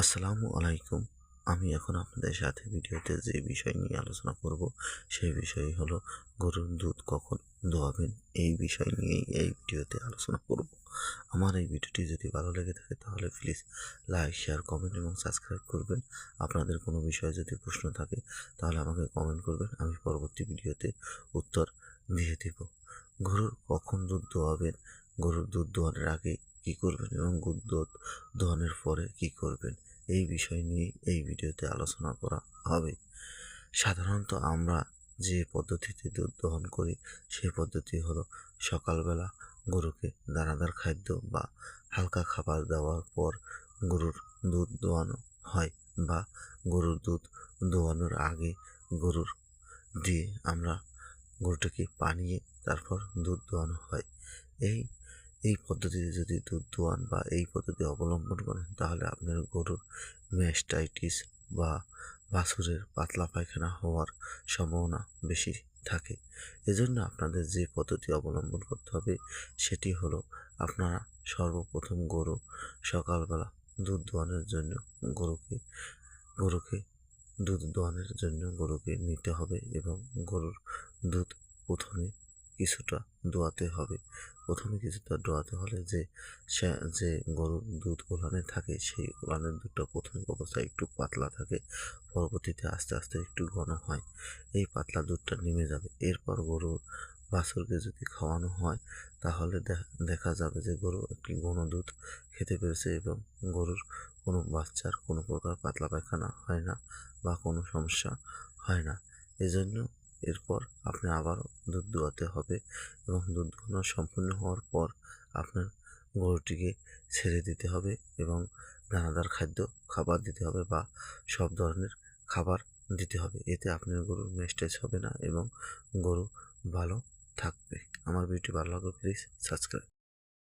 আসসালামু আলাইকুম। আমি এখন আপনাদের সাথে ভিডিওতে যে বিষয় নিয়ে আলোচনা করব, সেই বিষয় হলো গরুর দুধ কখন দোয়াবেন, এই বিষয় নিয়েই এই ভিডিওতে আলোচনা করব। আমার এই ভিডিওটি যদি ভালো লেগে থাকে তাহলে প্লিজ লাইক শেয়ার কমেন্ট এবং সাবস্ক্রাইব করবেন। আপনাদের কোনো বিষয়ে যদি প্রশ্ন থাকে তাহলে আমাকে কমেন্ট করবেন, আমি পরবর্তী ভিডিওতে উত্তর দিয়ে দেব। গরুর কখন দুধ দোয়াবেন? গরুর দুধ দোয়ানোর আগে কী করবেন এবং দুধ দোয়ানোর পরে কী করবেন? এই বিষয় নিয়ে এই ভিডিওতে আলোচনা করা হবে। সাধারণত আমরা যে পদ্ধতিতে দুধ দহন করি, সেই পদ্ধতি হলো সকালবেলা গরুকে দানাদার খাদ্য বা হালকা খাবার দেওয়ার পর গরুর দুধ দোয়ানো হয় বা গরুর দুধ দোয়ানোর আগে গরুর দিয়ে আমরা গরুটাকে পানিয়ে তারপর দুধ দোয়ানো হয়। এই এই পদ্ধতিতে যদি দুধ দোয়ান বা এই পদ্ধতি অবলম্বন করেন, তাহলে আপনার গরুর ম্যাস্টাইটিস বা বাছুরের পাতলা পায়খানা হওয়ার সম্ভাবনা বেশি থাকে। এজন্য আপনাদের যে পদ্ধতি অবলম্বন করতে হবে, সেটি হলো আপনারা সর্বপ্রথম গরু সকালবেলা দুধ দোয়ানোর জন্য গরুকে গরুকে দুধ দোয়ানোর জন্য গরুকে নিতে হবে এবং গরুর দুধ প্রথমে কিছুটা দোয়াতে হবে। প্রথমে কিছুটা দোয়াতে হলে যে যে গরুর দুধ ওলানে থাকে, সেই ওলানের দুধটা প্রথম অবস্থায় একটু পাতলা থাকে, পরবর্তীতে আস্তে আস্তে একটু ঘন হয়। এই পাতলা দুধটা নেমে যাবে। এরপর গরুর বাছুরকে যদি খাওয়ানো হয়, তাহলে দেখা যাবে যে গরু একটি ঘন দুধ খেতে পেরেছে এবং গরুর কোনো বাচ্চার কোনো প্রকার পাতলা পায়খানা হয় না বা কোনো সমস্যা হয় না। এজন্য এরপর আপনি আবার দুধ দোয়াতে হবে এবং দুধ দোয়ানো সম্পূর্ণ হওয়ার পর আপনার গরুটিকে ছেড়ে দিতে হবে এবং দানাদার খাদ্য, খাবার দিতে হবে বা সব ধরনের খাবার দিতে হবে। এতে আপনার গরুর মেস্টেজ হবে না এবং গরু ভালো থাকবে। আমার ভিডিওটি ভালো লাগলে প্লিজ সাবস্ক্রাইব